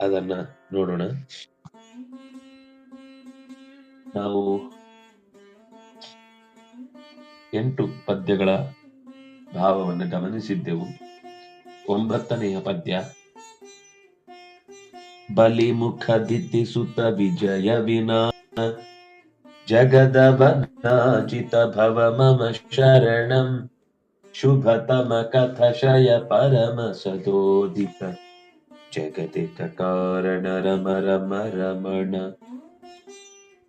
ಅದನ್ನ ನೋಡೋಣ. ನಾವು ಎಂಟು ಪದ್ಯಗಳ ಭಾವವನ್ನು ಗಮನಿಸಿದ್ದೆವು. ಒಂಬತ್ತನೆಯ ಪದ್ಯ ಬಲಿಮುಖದಿದ್ದಿಸುತ್ತ ವಿಜಯ ವಿನಾ, ಜಗದವನಾಚಿತ ಭವ ಮಮ ಶರಣಂ, ಶುಭತಮ ಕಥಶಯ ಪರಮ ಸದೋದಿತ. जगदिककारण रम रम रमण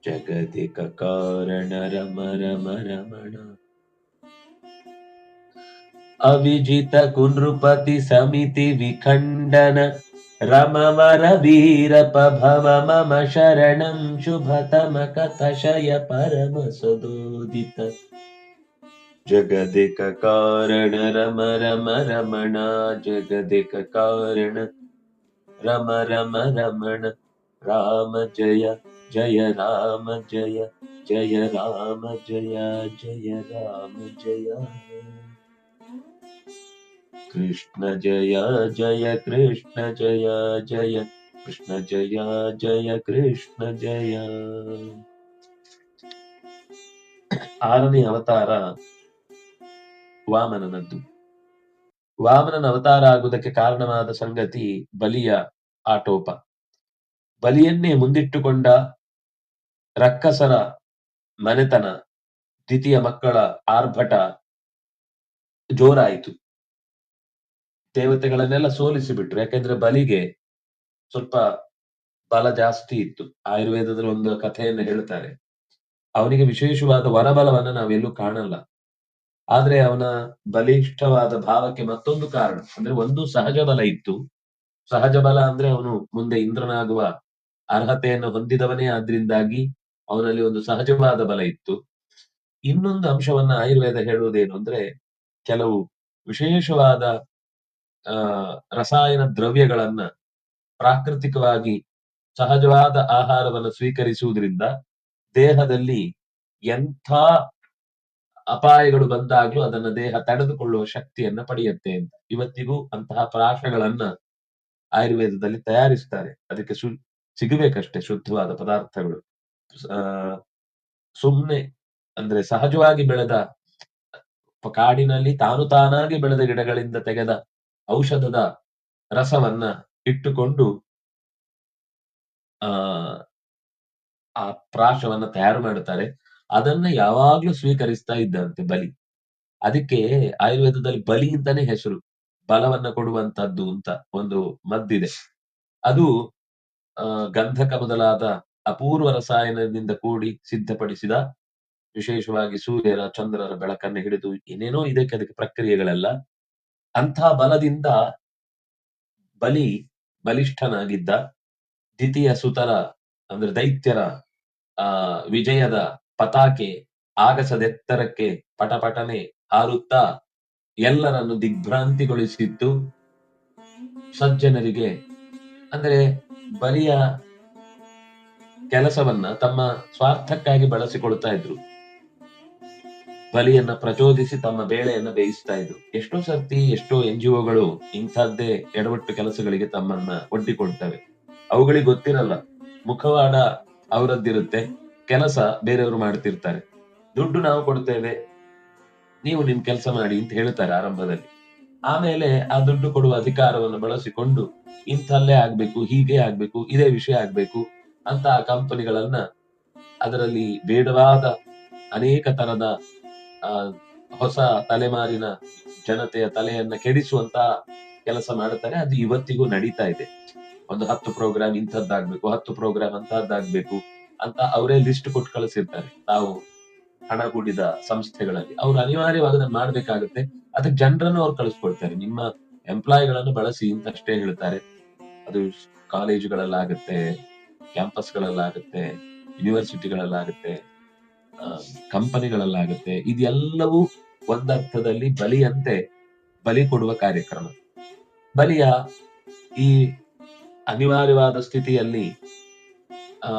जगदिककारण रम रम रमण अविजित कुनृपति समिति विखण्डन रम रवीरपभव मम शरणं शुभतमकथशय परमसुदित जगदि कोर्णरम रम रमण जगदिकौ ಸದೋದಿತ ಜಗದಿಕ ಕಾರಣ ರಮ ರಮ ರಮಣ ಜಗದಿಕ ಕಾರಣ ರಮ ರಮ ರಮಣ ರಾಮ ಜಯ ಜಯ ರಾಮ ಜಯ ಜಯ ರಾಮ ಜಯ ಜಯ ರಾಮ ಜಯ ಕೃಷ್ಣ ಜಯ ಜಯ ಕೃಷ್ಣ ಜಯ ಜಯ ಕೃಷ್ಣ ಜಯ ಜಯ ಕೃಷ್ಣ ಜಯ ಆರನೇ ಅವತಾರ ವಾಮನನದ್ದು ವಾಮನನ ಅವತಾರ ಆಗುವುದಕ್ಕೆ ಕಾರಣವಾದ ಸಂಗತಿ ಬಲಿಯ ಆಟೋಪ. ಬಲಿಯನ್ನೇ ಮುಂದಿಟ್ಟುಕೊಂಡ ರಕ್ಕಸರ ಮನೆತನ, ದ್ವಿತೀಯ ಮಕ್ಕಳ ಆರ್ಭಟ ಜೋರಾಯಿತು. ದೇವತೆಗಳನ್ನೆಲ್ಲ ಸೋಲಿಸಿ ಬಿಟ್ರು ಯಾಕೆಂದ್ರೆ ಬಲಿಗೆ ಸ್ವಲ್ಪ ಬಲ ಜಾಸ್ತಿ ಇತ್ತು. ಆಯುರ್ವೇದದಲ್ಲಿ ಒಂದು ಕಥೆಯನ್ನು ಹೇಳ್ತಾರೆ. ಅವನಿಗೆ ವಿಶೇಷವಾದ ವರಬಲವನ್ನ ನಾವೆಲ್ಲೂ ಕಾಣಲ್ಲ. ಆದ್ರೆ ಅವನ ಬಲಿಷ್ಠವಾದ ಭಾವಕ್ಕೆ ಮತ್ತೊಂದು ಕಾರಣ. ಅಂದ್ರೆ ಒಂದು ಸಹಜ ಬಲ ಇತ್ತು. ಸಹಜ ಬಲ ಅಂದ್ರೆ ಅವನು ಮುಂದೆ ಇಂದ್ರನಾಗುವ ಅರ್ಹತೆಯನ್ನು ಹೊಂದಿದವನೇ ಆದ್ರಿಂದಾಗಿ ಅವನಲ್ಲಿ ಒಂದು ಸಹಜವಾದ ಬಲ ಇತ್ತು. ಇನ್ನೊಂದು ಅಂಶವನ್ನ ಆಯುರ್ವೇದ ಹೇಳುವುದೇನು ಅಂದ್ರೆ ಕೆಲವು ವಿಶೇಷವಾದ ರಸಾಯನ ದ್ರವ್ಯಗಳನ್ನ ಪ್ರಾಕೃತಿಕವಾಗಿ ಸಹಜವಾದ ಆಹಾರವನ್ನು ಸ್ವೀಕರಿಸುವುದರಿಂದ ದೇಹದಲ್ಲಿ ಎಂಥ ಅಪಾಯಗಳು ಬಂದಾಗ್ಲೂ ಅದನ್ನ ದೇಹ ತಡೆದುಕೊಳ್ಳುವ ಶಕ್ತಿಯನ್ನ ಪಡೆಯುತ್ತೆ ಅಂತ. ಇವತ್ತಿಗೂ ಅಂತಹ ಪ್ರಾಶಗಳನ್ನ ಆಯುರ್ವೇದದಲ್ಲಿ ತಯಾರಿಸ್ತಾರೆ. ಅದಕ್ಕೆ ಶು, ಸಿಗಬೇಕಷ್ಟೇ ಶುದ್ಧವಾದ ಪದಾರ್ಥಗಳು. ಸುಮ್ನೆ ಅಂದ್ರೆ ಸಹಜವಾಗಿ ಬೆಳೆದ ಕಾಡಿನಲ್ಲಿ ತಾನು ತಾನಾಗಿ ಬೆಳೆದ ಗಿಡಗಳಿಂದ ತೆಗೆದ ಔಷಧದ ರಸವನ್ನ ಇಟ್ಟುಕೊಂಡು ಆ ಪ್ರಾಶವನ್ನ ತಯಾರು ಮಾಡುತ್ತಾರೆ. ಅದನ್ನ ಯಾವಾಗ್ಲೂ ಸ್ವೀಕರಿಸ್ತಾ ಇದ್ದಂತೆ ಬಲಿ. ಅದಕ್ಕೆ ಆಯುರ್ವೇದದಲ್ಲಿ ಬಲಿ ಅಂತಾನೆ ಹೆಸರು, ಬಲವನ್ನ ಕೊಡುವಂತದ್ದು ಅಂತ ಒಂದು ಮದ್ದಿದೆ. ಅದು ಗಂಧಕ ಮೊದಲಾದ ಅಪೂರ್ವ ರಸಾಯನದಿಂದ ಕೂಡಿ ಸಿದ್ಧಪಡಿಸಿದ ವಿಶೇಷವಾಗಿ ಸೂರ್ಯರ, ಚಂದ್ರರ ಬೆಳಕನ್ನು ಹಿಡಿದು ಏನೇನೋ ಇದಕ್ಕೆ ಅದಕ್ಕೆ ಪ್ರಕ್ರಿಯೆಗಳೆಲ್ಲ. ಅಂಥ ಬಲದಿಂದ ಬಲಿ ಬಲಿಷ್ಠನಾಗಿದ್ದ ದ್ವಿತೀಯ ಸುತರ ಅಂದ್ರೆ ದೈತ್ಯರ, ಆ, ವಿಜಯದ ಪತಾಕೆ ಆಗಸದೆತ್ತರಕ್ಕೆ ಪಟಪಟನೆ ಹಾರುತ್ತಾ ಎಲ್ಲರನ್ನು ದಿಗ್ಭ್ರಾಂತಿಗೊಳಿಸಿದ್ದು ಸಜ್ಜನರಿಗೆ, ಅಂದರೆ ಬಲಿಯ ಕೆಲಸವನ್ನ ತಮ್ಮ ಸ್ವಾರ್ಥಕ್ಕಾಗಿ ಬಳಸಿಕೊಳ್ತಾ ಇದ್ರು. ಬಲಿಯನ್ನ ಪ್ರಚೋದಿಸಿ ತಮ್ಮ ಬೇಳೆಯನ್ನ ಬೇಯಿಸ್ತಾ ಇದ್ರು. ಎಷ್ಟೋ ಸರ್ತಿ, ಎಷ್ಟೋ ಎನ್ ಜಿ ಒಗಳು ಇಂಥದ್ದೇ ಎಡವಟ್ಟು ಕೆಲಸಗಳಿಗೆ ತಮ್ಮನ್ನ ಒಡ್ಡಿಕೊಳ್ತವೆ. ಅವುಗಳಿಗೆ ಗೊತ್ತಿರಲ್ಲ, ಮುಖವಾಡ ಅವರದ್ದಿರುತ್ತೆ. ಕೆಲಸ ಬೇರೆಯವರು ಮಾಡ್ತಿರ್ತಾರೆ. ದುಡ್ಡು ನಾವು ಕೊಡ್ತೇವೆ. ನೀವು ನಿಮ್ ಕೆಲಸ ಮಾಡಿ ಅಂತ ಹೇಳ್ತಾರೆ ಆರಂಭದಲ್ಲಿ. ಆಮೇಲೆ ಆ ದುಡ್ಡು ಕೊಡುವ ಅಧಿಕಾರವನ್ನು ಬಳಸಿಕೊಂಡು ಇಂಥಲ್ಲೇ ಆಗ್ಬೇಕು, ಹೀಗೆ ಆಗ್ಬೇಕು, ಇದೇ ವಿಷಯ ಆಗ್ಬೇಕು ಅಂತ ಆ ಕಂಪನಿಗಳನ್ನ ಅದರಲ್ಲಿ ಬೇಡವಾದ ಅನೇಕ ತರದ ಹೊಸ ತಲೆಮಾರಿನ ಜನತೆಯ ತಲೆಯನ್ನ ಕೆಡಿಸುವಂತ ಕೆಲಸ ಮಾಡುತ್ತಾರೆ ಅದು ಇವತ್ತಿಗೂ ನಡೀತಾ ಇದೆ. ಒಂದು ಹತ್ತು ಪ್ರೋಗ್ರಾಮ್ ಇಂಥದ್ದಾಗ್ಬೇಕು, ಹತ್ತು ಪ್ರೋಗ್ರಾಮ್ ಅಂತಹದ್ದಾಗ್ಬೇಕು ಅಂತ ಅವರೇ ಲಿಸ್ಟ್ ಕೊಟ್ಟು ಕಳಿಸಿರ್ತಾರೆ. ತಾವು ಹಣ ಕೂಡಿದ ಸಂಸ್ಥೆಗಳಲ್ಲಿ. ಅವ್ರು ಅನಿವಾರ್ಯವಾಗಿ ಮಾಡ್ಬೇಕಾಗುತ್ತೆ. ಅದಕ್ಕೆ ಜನರನ್ನು ಅವ್ರು ಕಳಿಸ್ಕೊಡ್ತಾರೆ. ನಿಮ್ಮ ಎಂಪ್ಲಾಯಿಗಳನ್ನು ಬಳಸಿ ಅಂತಷ್ಟೇ ಹೇಳ್ತಾರೆ. ಅದು ಕಾಲೇಜುಗಳಲ್ಲಾಗುತ್ತೆ, ಕ್ಯಾಂಪಸ್ಗಳಲ್ಲಾಗುತ್ತೆ, ಯೂನಿವರ್ಸಿಟಿಗಳಲ್ಲಾಗುತ್ತೆ ಕಂಪನಿಗಳಲ್ಲಾಗುತ್ತೆ. ಇದೆಲ್ಲವೂ ಒಂದರ್ಥದಲ್ಲಿ ಬಲಿಯಂತೆ ಬಲಿ ಕೊಡುವ ಕಾರ್ಯಕ್ರಮ. ಬಲಿಯ ಈ ಅನಿವಾರ್ಯವಾದ ಸ್ಥಿತಿಯಲ್ಲಿ, ಆ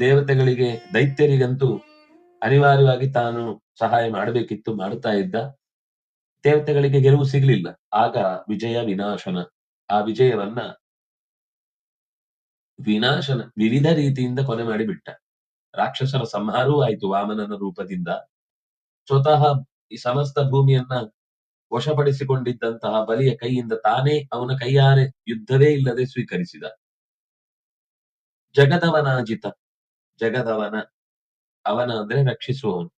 ದೇವತೆಗಳಿಗೆ, ದೈತ್ಯರಿಗಂತೂ ಅನಿವಾರ್ಯವಾಗಿ ತಾನು ಸಹಾಯ ಮಾಡಬೇಕಿತ್ತು ಮಾಡುತ್ತಾ ಇದ್ದ. ದೇವತೆಗಳಿಗೆ ಗೆಲುವು ಸಿಗಲಿಲ್ಲ. ಆಗ ವಿಜಯ ವಿನಾಶನ, ಆ ವಿಜಯವನ್ನ ವಿನಾಶನ, ವಿವಿಧ ರೀತಿಯಿಂದ ಕೊನೆ ಮಾಡಿಬಿಟ್ಟ. ರಾಕ್ಷಸರ ಸಂಹಾರವೂ ಆಯಿತು ವಾಮನನ ರೂಪದಿಂದ. ಸ್ವತಃ ಈ ಸಮಸ್ತ ಭೂಮಿಯನ್ನ ವಶಪಡಿಸಿಕೊಂಡಿದ್ದಂತಹ ಬಲಿಯ ಕೈಯಿಂದ ತಾನೇ ಅವನ ಕೈಯಾರೆ ಯುದ್ಧವೇ ಇಲ್ಲದೆ ಸ್ವೀಕರಿಸಿದ. ಜಗದವನಾಜಿತ ಜಗದವನ, ಅವನ ಅಂದ್ರೆ ರಕ್ಷಿಸುವವನು.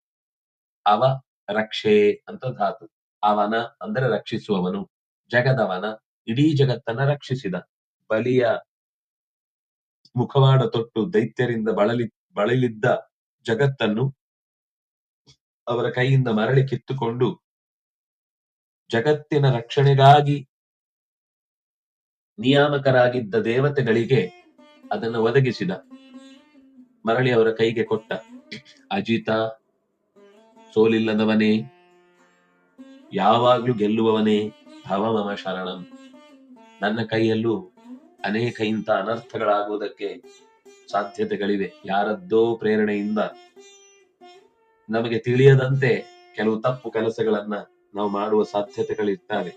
ಅವ ರಕ್ಷೆ ಅಂತ ಧಾತು ಅವನ ಅಂದ್ರೆ ರಕ್ಷಿಸುವವನು. ಜಗದವನ, ಇಡೀ ಜಗತ್ತನ್ನ ರಕ್ಷಿಸಿದ. ಬಲಿಯ ಮುಖವಾಡ ತೊಟ್ಟು ದೈತ್ಯರಿಂದ ಬಳಲಿ, ಬಳಲಿದ್ದ ಜಗತ್ತನ್ನು ಅವರ ಕೈಯಿಂದ ಮರಳಿ ಕಿತ್ತುಕೊಂಡು ಜಗತ್ತಿನ ರಕ್ಷಣೆಗಾಗಿ ನಿಯಾಮಕರಾಗಿದ್ದ ದೇವತೆಗಳಿಗೆ ಅದನ್ನು ಒದಗಿಸಿದ. ಮರಳಿ ಅವರ ಕೈಗೆ ಕೊಟ್ಟ. ಅಜಿತ, ಸೋಲಿಲ್ಲದವನೇ, ಯಾವಾಗ್ಲೂ ಗೆಲ್ಲುವವನೇ ಭವಮಮ ಶರಣಂ ನನ್ನ ಕೈಯಲ್ಲೂ ಅನೇಕ ಇಂಥ ಅನರ್ಥಗಳಾಗುವುದಕ್ಕೆ ಸಾಧ್ಯತೆಗಳಿವೆ. ಯಾರದ್ದೋ ಪ್ರೇರಣೆಯಿಂದ ನಮಗೆ ತಿಳಿಯದಂತೆ ಕೆಲವು ತಪ್ಪು ಕೆಲಸಗಳನ್ನ ನಾವು ಮಾಡುವ ಸಾಧ್ಯತೆಗಳಿರ್ತವೆ.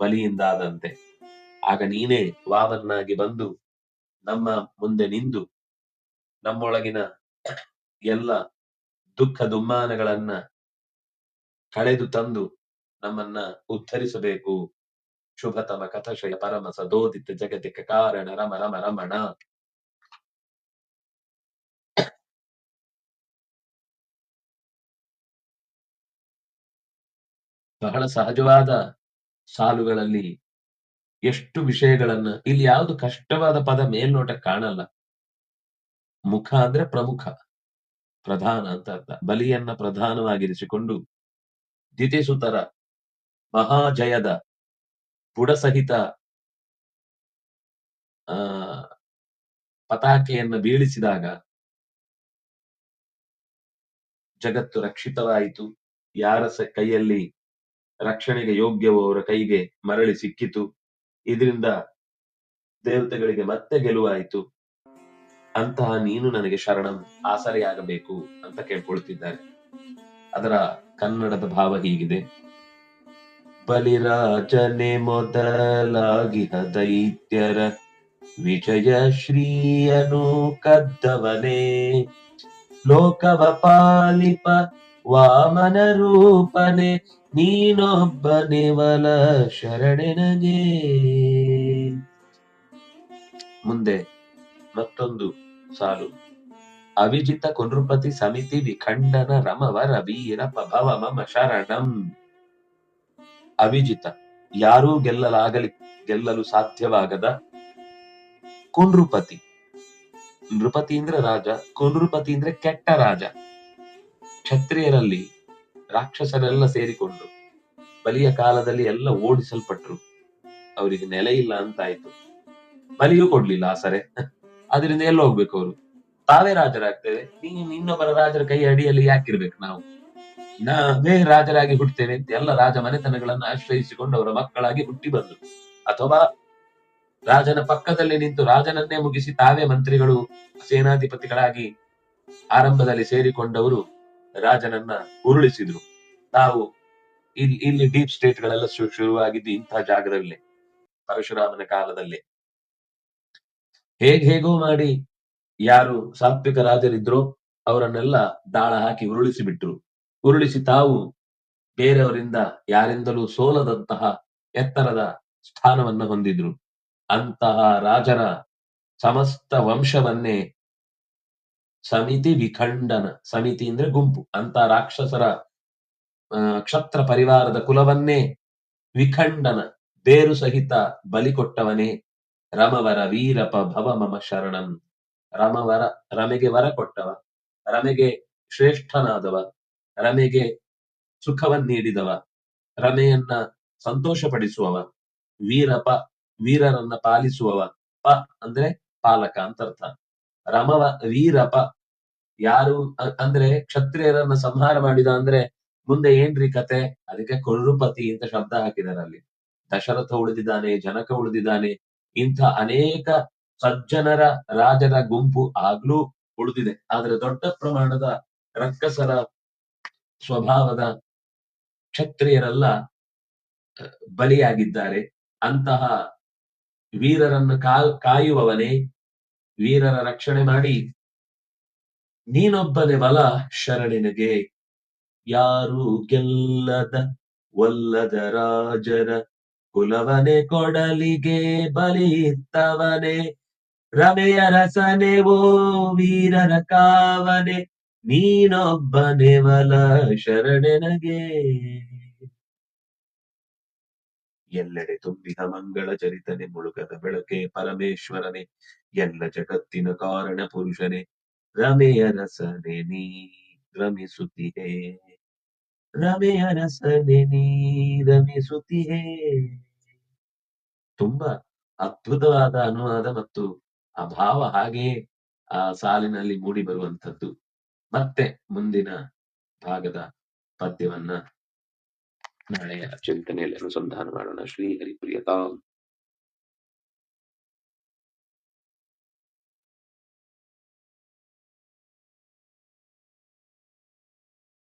ಬಲಿಯಿಂದಾದಂತೆ. ಆಗ ನೀನೇ ವಾವನ್ನಾಗಿ ಬಂದು ನಮ್ಮ ಮುಂದೆ ನಿಂದು. ನಮ್ಮೊಳಗಿನ ಎಲ್ಲ ದುಃಖ ದುಮ್ಮಾನಗಳನ್ನ ಕಳೆದು ತಂದು ನಮ್ಮನ್ನ ಉದ್ಧರಿಸಬೇಕು ಶುಭತಮ ಕಥಶಯ ಪರಮ ಸದೋದಿತ ಜಗತಿಕ ಕಾರಣ ರಮ ರಮ ರಮಣ. ಬಹಳ ಸಹಜವಾದ ಸಾಲುಗಳಲ್ಲಿ ಎಷ್ಟು ವಿಷಯಗಳನ್ನ, ಇಲ್ಲಿ ಯಾವುದು ಕಷ್ಟವಾದ ಪದ ಮೇಲ್ನೋಟ ಕಾಣಲ್ಲ. ಮುಖ ಅಂದ್ರೆ ಪ್ರಮುಖ, ಪ್ರಧಾನ ಅಂತ ಅರ್ಥ. ಬಲಿಯನ್ನ ಪ್ರಧಾನವಾಗಿರಿಸಿಕೊಂಡು ದ್ವಿತೀಸುತರ ಮಹಾಜಯದ ಪುಡಸಹಿತ ಆ, ಪತಾಕೆಯನ್ನ ಬೀಳಿಸಿದಾಗ ಜಗತ್ತು ರಕ್ಷಿತವಾಯಿತು. ಯಾರ ಕೈಯಲ್ಲಿ ರಕ್ಷಣೆಗೆ ಯೋಗ್ಯವೋ ಅವರ ಕೈಗೆ ಮರಳಿ ಸಿಕ್ಕಿತು. ಇದರಿಂದ ದೇವತೆಗಳಿಗೆ ಮತ್ತೆ ಗೆಲುವಾಯಿತು. ಅಂತಹ ನೀನು ನನಗೆ ಶರಣಂ, ಆಸರೆಯಾಗಬೇಕು ಅಂತ ಕೇಳ್ಕೊಳ್ತಿದ್ದಾರೆ. ಅದರ ಕನ್ನಡದ ಭಾವ ಹೀಗಿದೆ. ಬಲಿರಾಜನೆ ಮೊದಲಾಗಿಹ ದೈತ್ಯರ ವಿಜಯ ಶ್ರೀಯನು ಕದ್ದವನೇ. ಲೋಕವ ಪಾಲಿಪ ವಾಮನ ರೂಪನೆ ನೀನೊಬ್ಬನೆವಲ ಶರಣೆನಗೆ. ಮುಂದೆ ಮತ್ತೊಂದು ಸಾಲು. ಅವಿಜಿತ ಕುನೃಪತಿ ಸಮಿತಿ ವಿಖಂಡನ ರಮವರ ವೀರ ಪ್ರಭವ ಮಮ ಶರಣಂ ಅವಿಜಿತ ಯಾರೂ ಗೆಲ್ಲಲಾಗಲಿ, ಗೆಲ್ಲಲು ಸಾಧ್ಯವಾಗದ? ಕುಂಡ್ರುಪತಿ. ನೃಪತಿ ಅಂದ್ರೆ ರಾಜ ಕುಂಡ್ರುಪತಿ ಅಂದ್ರೆ ಕೆಟ್ಟ ರಾಜ. ಕ್ಷತ್ರಿಯರಲ್ಲಿ ರಾಕ್ಷಸರೆಲ್ಲ ಸೇರಿಕೊಂಡು, ಬಲಿಯ ಕಾಲದಲ್ಲಿ ಎಲ್ಲ ಓಡಿಸಲ್ಪಟ್ರು. ಅವರಿಗೆ ನೆಲೆ ಇಲ್ಲ ಅಂತಾಯ್ತು. ಬಲಿಯೂ ಕೊಡ್ಲಿಲ್ಲ ಆಸರೆ. ಅದರಿಂದ ಎಲ್ಲ ಹೋಗ್ಬೇಕು ಅವರು? ತಾವೇ ರಾಜರಾಗ್ತೇವೆ. ನೀನು ಇನ್ನೊಬ್ಬರ ರಾಜರ ಕೈ ಅಡಿಯಲ್ಲಿ ಯಾಕಿರ್ಬೇಕು ನಾವು? ನಾವೇ ರಾಜರಾಗಿ ಹುಟ್ಟುತ್ತೇವೆ ಅಂತ ಎಲ್ಲ ರಾಜ ಮನೆತನಗಳನ್ನು ಆಶ್ರಯಿಸಿಕೊಂಡು ಅವರ ಮಕ್ಕಳಾಗಿ ಹುಟ್ಟಿ ಬಂದರು ಅಥವಾ ರಾಜನ ಪಕ್ಕದಲ್ಲಿ ನಿಂತು ರಾಜನನ್ನೇ ಮುಗಿಸಿ ತಾವೇ ಮಂತ್ರಿಗಳು, ಸೇನಾಧಿಪತಿಗಳಾಗಿ ಆರಂಭದಲ್ಲಿ ಸೇರಿಕೊಂಡವರು ರಾಜನನ್ನ ಉರುಳಿಸಿದ್ರು. ತಾವು ಇಲ್ಲಿ ಇಲ್ಲಿ ಡೀಪ್ ಸ್ಟೇಟ್ ಗಳೆಲ್ಲ ಶುರುವಾಗಿದ್ದು ಇಂತಹ ಜಾಗದಲ್ಲೇ, ಪರಶುರಾಮನ ಕಾಲದಲ್ಲಿ. ಹೇಗ್ ಹೇಗೋ ಮಾಡಿ ಯಾರು ಸಾತ್ವಿಕ ರಾಜರಿದ್ರೋ ಅವರನ್ನೆಲ್ಲ ದಾಳ ಹಾಕಿ ಉರುಳಿಸಿ ಬಿಟ್ರು ಉರುಳಿಸಿ ತಾವು ಬೇರೆಯವರಿಂದ ಯಾರಿಂದಲೂ ಸೋಲದಂತಹ ಎತ್ತರದ ಸ್ಥಾನವನ್ನ ಹೊಂದಿದ್ರು. ಅಂತಹ ರಾಜರ ಸಮಸ್ತ ವಂಶವನ್ನೇ ಸಮಿತಿ ವಿಖಂಡನ, ಸಮಿತಿ ಅಂದ್ರೆ ಗುಂಪು. ಅಂತ ರಾಕ್ಷಸರ ಕ್ಷತ್ರ ಪರಿವಾರದ ಕುಲವನ್ನೇ ವಿಖಂಡನ, ಬೇರು ಸಹಿತ ಬಲಿ ಕೊಟ್ಟವನೇ ರಮವರ ವೀರಪ ಭವ ಮಮ ಶರಣಂ. ರಮವರ, ರಮೆಗೆ ವರ ಕೊಟ್ಟವ. ರಮೆಗೆ ಶ್ರೇಷ್ಠನಾದವ. ರಮೆಗೆ ಸುಖವನ್ನೀಡಿದವ ರಮೆಯನ್ನ ಸಂತೋಷಪಡಿಸುವವ. ವೀರಪ, ವೀರರನ್ನ ಪಾಲಿಸುವವ. ಪ ಅಂದ್ರೆ ಪಾಲಕ ಅಂತ ಅರ್ಥ. ರಮವ, ವೀರಪ ಯಾರು ಅಂದ್ರೆ ಕ್ಷತ್ರಿಯರನ್ನ ಸಂಹಾರ ಮಾಡಿದ ಅಂದ್ರೆ ಮುಂದೆ ಏನ್ರಿ ಕತೆ? ಅದಕ್ಕೆ ಕುರುಪತಿ ಅಂತ ಶಬ್ದ ಹಾಕಿದಾರೆ ಅಲ್ಲಿ. ದಶರಥ ಉಳಿದಿದ್ದಾನೆ, ಜನಕ ಉಳಿದಿದ್ದಾನೆ ಇಂಥ ಅನೇಕ ಸಜ್ಜನರ, ರಾಜರ ಗುಂಪು ಆಗ್ಲೂ ಉಳಿದಿದೆ. ಆದ್ರೆ ದೊಡ್ಡ ಪ್ರಮಾಣದ ರಕ್ಕಸರ ಸ್ವಭಾವದ ಕ್ಷತ್ರಿಯರೆಲ್ಲ ಬಲಿಯಾಗಿದ್ದಾರೆ. ಅಂತಹ ವೀರರನ್ನು ಕಾ, ಕಾಯುವವನೇ ವೀರರ ರಕ್ಷಣೆ ಮಾಡಿ, ನೀನೊಬ್ಬನೇ ಬಲ ಶರಣಿನಗೆ ಯಾರು ಗೆಲ್ಲದ, ಒಲ್ಲದ ರಾಜರ ಕುಲವನೆ ಕೊಡಲಿಗೆ ಬಲಿಯಿತ್ತವನೆ ರಮೆಯ ರಸನೆ ಓ ವೀರರ ಕಾವನೆ. ನೀನೊಬ್ಬನೆ ಬಲ ಶರಣೆನಗೆ ಎಲ್ಲೆಡೆ ತುಂಬಿದ ಮಂಗಳ ಚರಿತನೆ, ಮುಳುಗದ ಬೆಳಕೆ ಪರಮೇಶ್ವರನೇ. ಎಲ್ಲ ಜಗತ್ತಿನ ಕಾರಣ ಪುರುಷನೇ. ರಮೆಯ ರಸನೆ ನೀ ರಮಿಸುತ್ತಿಹೇ ರಮೆಯ ರಸನೆ ನೀ ತುಂಬಾ ಅದ್ಭುತವಾದ ಅನುವಾದ ಮತ್ತು ಆ ಭಾವ ಹಾಗೆಯೇ ಆ ಸಾಲಿನಲ್ಲಿ ಮೂಡಿ ಬರುವಂತದ್ದು ಮತ್ತೆ ಮುಂದಿನ ಭಾಗದ ಪದ್ಯವನ್ನ ನಾಳೆಯ ಚಿಂತನೆಯಲ್ಲಿ ಅನುಸಂಧಾನ ಮಾಡೋಣ. ಶ್ರೀ ಹರಿಪ್ರಿಯತಾಂ.